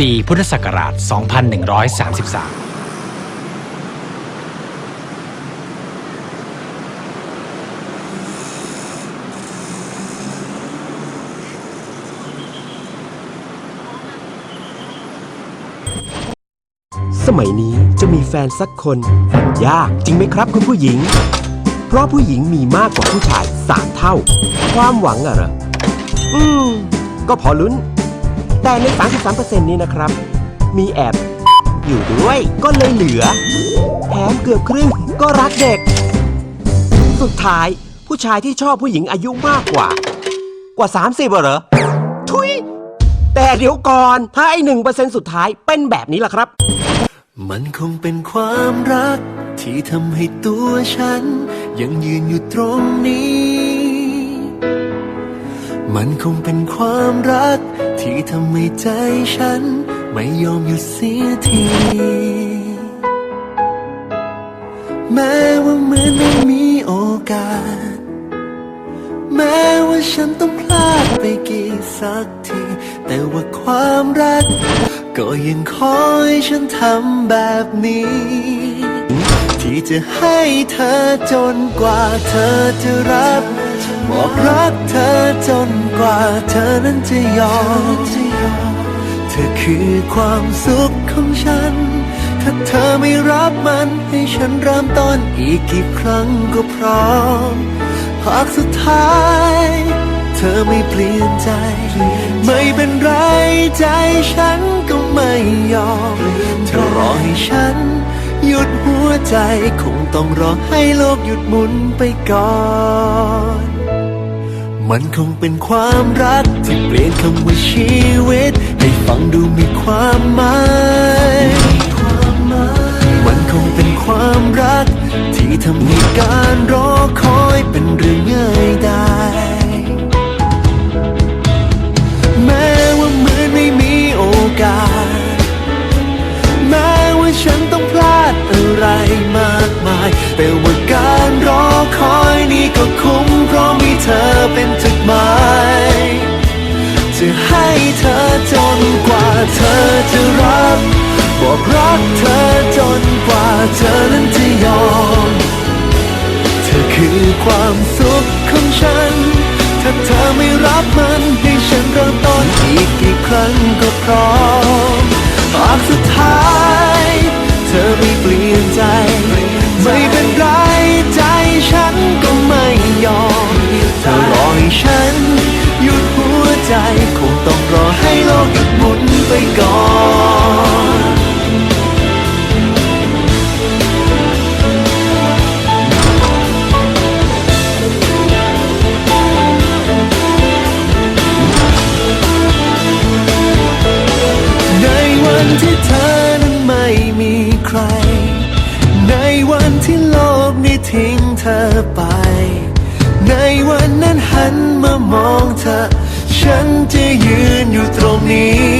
ปีพุทธศักราช 2133สมัยนี้จะมีแฟนสักคน ยากจริงไหมครับคุณผู้หญิง เพราะผู้หญิงมีมากกว่าผู้ชายสามเท่า ความหวังอะเหรออืม ก็พอลุ้น แต่ใน 33%นี้นะครับ มีแอบอยู่ด้วยก็เลยเหลือ แถมเกือบครึ่งก็รักเด็ก สุดท้ายผู้ชายที่ชอบผู้หญิงอายุมากกว่า กว่า 30เหรอ ทุย แต่เดี๋ยวก่อนถ้าไอ้หนึ่งเปอร์เซ็นสุดท้ายเป็นแบบนี้ล่ะครับ มันคงเป็นความรัก ที่ทำให้ตัวฉัน ยังยืนอยู่ตรงนี้ มันคงเป็นความรัก ที่ทำให้ใจฉัน ไม่ยอมหยุดเสียทีแม้ว่าเหมือนไม่มีโอกาส แม้ว่าฉันต้องพลาดไปกี่สักที แต่ว่าความรัก ก็ยังคอยฉันทำแบบนี้ ที่จะให้เธอจนกว่าเธอจะรับ บอกรักเธอจนกว่าเธอนั้นจะยอม เธอคือความสุขของฉัน ถ้าเธอไม่รับมันให้ฉันเริ่มต้นอีกกี่ครั้งก็พร้อม หากสุดท้าย เธอไม่เปลี่ยนใจ ไม่เป็นไรใจฉันก็ไม่ยอม เธอรอให้ฉันหยุดหัวใจคงต้องรอให้โลกหยุดหมุนไปก่อน มันคงเป็นความรัก ที่เปลี่ยนคำว่าชีวิต ให้ฟังดูมีความหมาย มันคงเป็นความรัก ที่ทำให้การรอคอยเป็นเรื่องง่ายได้ แม้ว่าเหมือนไม่มีโอกาส แม้ว่าฉันต้องพลาดอะไรมากมาย แต่ว่า เธอจะรับบอกรักเธอจนกว่าเธอนั้นจะยอม เธอคือความสุขของฉัน ถ้าเธอไม่รับมันให้ฉันเริ่มต้นอีกกี่ครั้งก็พร้อมหากสุดท้าย เธอไม่เปลี่ยนใจ ไม่เป็นไรใจฉันก็ไม่ยอม เธอรอให้ฉัน หยุดหัวใจคงต้องรอให้โลกหยุด ไปก่อนในวันที่เธอนั้นไม่มีใคร ในวันที่โลกนี้ทิ้งเธอไป ในวันนั้นหันมามองเธอ ฉันจะยืนอยู่ตรงนี้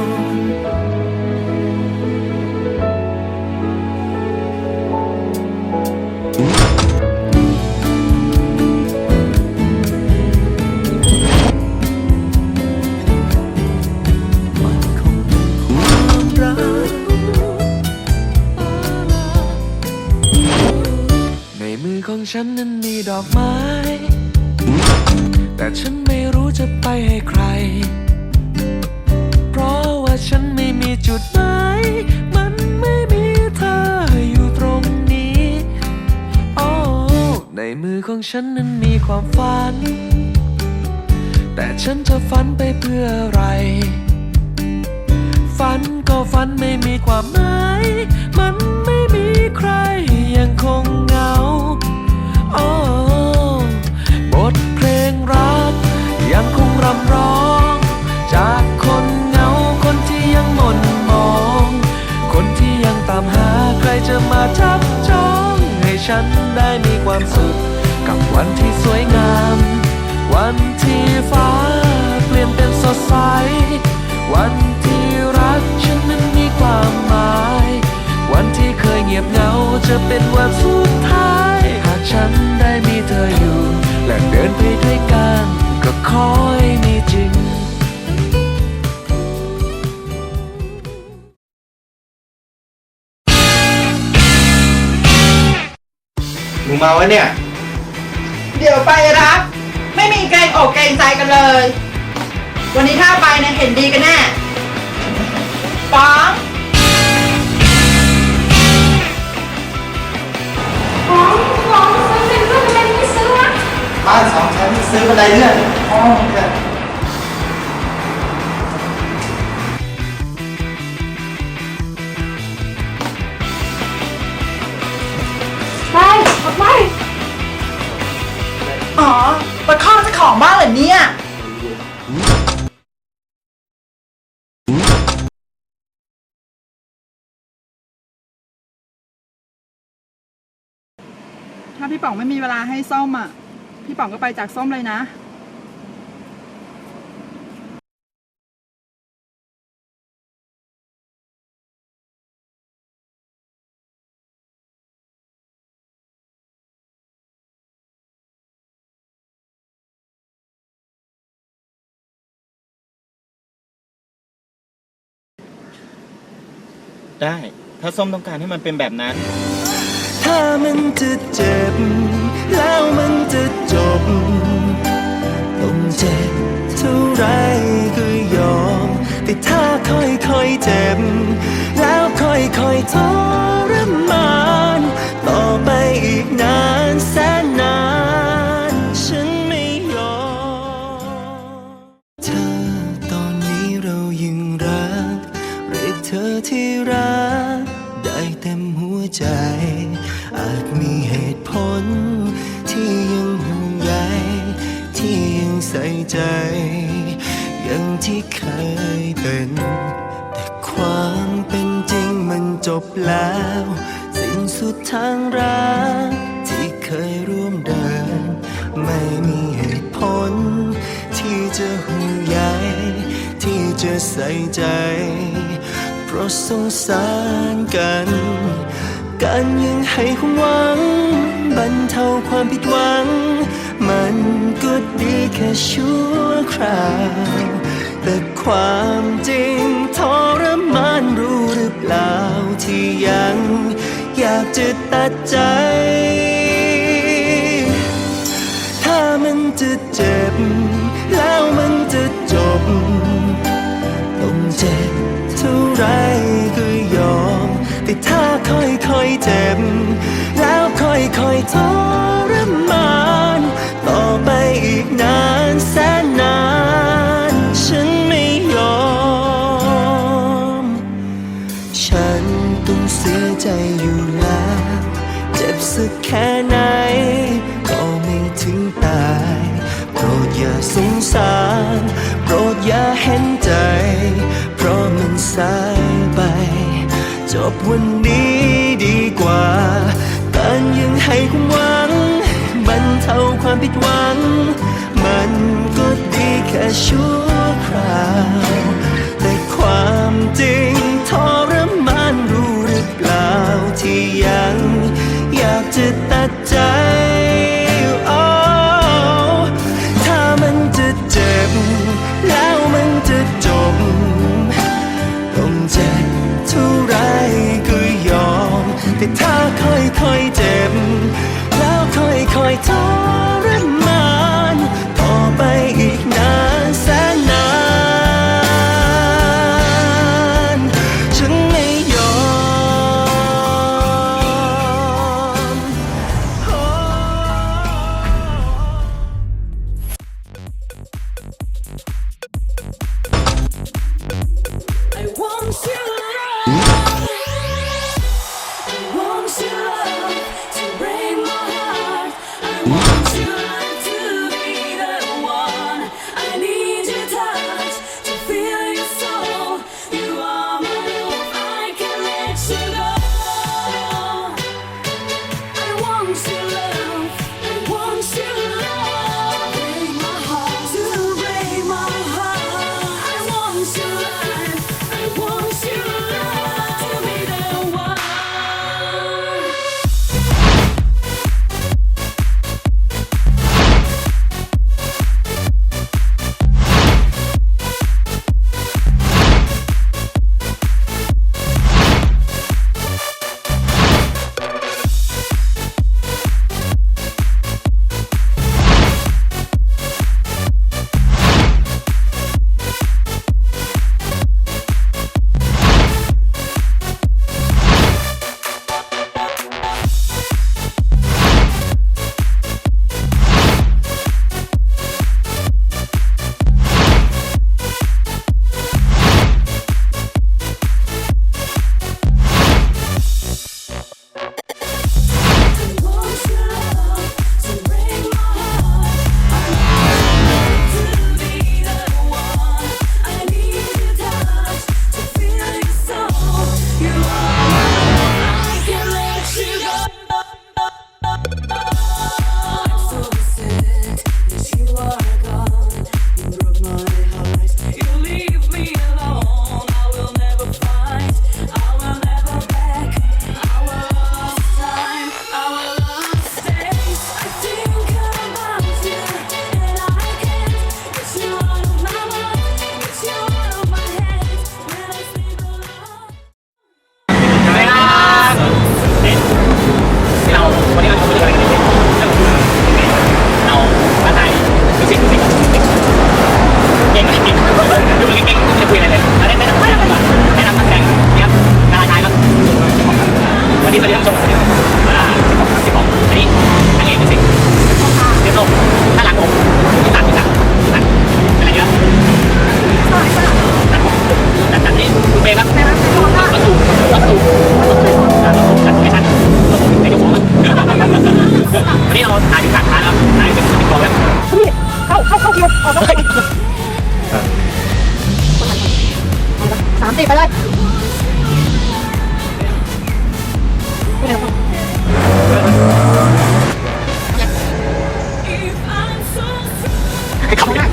น ฉันนั้นมีดอกไม้ แต่ฉันไม่รู้จะไปให้ใคร เพราะว่าฉันไม่มีจุดหมายมันไม่มีเธออยู่ตรงนี้โอ้ในมือของฉันนั้นมีความฝัน แต่ฉันจะฝันไปเพื่ออะไรฝฝันก็ฝันไม่มีความหมาย ให้ฉันได้มีความสุข กับวันที่สวยงาม วันที่ฟ้าเปลี่ยนเป็นสดใส วันที่รักฉันนั้นมีความหมาย วันที่เคยเงียบเหงาจะเป็นวันสุดท้าย หากฉันได้มีเธออยู่ และเดินไปด้วยกันก็ขอใมึงเมาวะเนี่ย เดี๋ยวไปรับ ไม่มีเกรงอกเกรงใจกันเลย วันนี้ถ้าไปเนี่ยเห็นดีกันแน่ป๋องบ้านสองชั้นซื้อบันไดเลื่อนห้องเนี่ อ๋อปะข้อเจะของบ้านเหรอเนี่ย ถ้าพี่ป๋องไม่มีเวลาให้ส้มอะ พี่ป๋องก็ไปจากส้มเลยนะ ได้ ถ้าส้มต้องการให้มันเป็นแบบนั้น ถ้ามันจะเจ็บ แล้วมันจะจบ ต้องเจ็บเท่าไรก็ยอม แต่ถ้าค่อยๆเจ็บ ใส่ใจ อย่างที่เคยเป็น แต่ความเป็นจริงมันจบแล้ว สิ้นสุดทางรักที่เคยร่วมเดิน ไม่มีเหตุผล ที่จะห่วงใยที่จะใส่ใจ เพราะสงสารกันกันยังให้ความหวัง บรรเทาความผิดหวัง มันก็ดีแค่ชั่วคราว แต่ความจริงทรมานรู้หรือเปล่าที่ยัง อยากจะตัดใจ ถ้ามันจะเจ็บ แล้วมันจะจบ ต้องเจ็บเท่าไรก็ยอม แต่ถ้าค่อยๆเจ็บ แล้วค่อยๆทร อย่าสงสาร โปรดอย่าเห็นใจ เพราะมันสายไป จบวันนี้ดีกว่า การยังให้ความหวังบรรเทาความผิดหวัง มันก็ดีแค่ชั่วคราว แต่ความจริงทรมานรู้หรือเปล่าที่ยัง อยากจะตัดใจ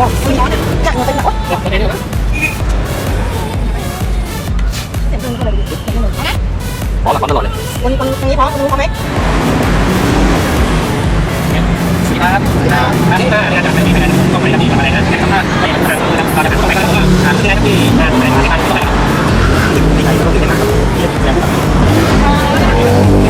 ว่าคุณน้องเนี่ยกักเงินไปไหนวะหลับไปไหนเนี่ยวะเจ็บตัวก็เลยเจ็บตัวเลยนะพร้อมหลับพร้อมตลอดเลยวันวันนี้พร้อมคุณรู้พร้อมไหมสีครับอันนี้มาเนี่ยจากไม่มีคะแนนต้องไปที่อะไรนะแต่คำว่าไม่ทำงานคือทำการทำไปก็คือหาคะแรนที่งานไหนที่งานที่ไหนที่ใครก็คือได้มาครับ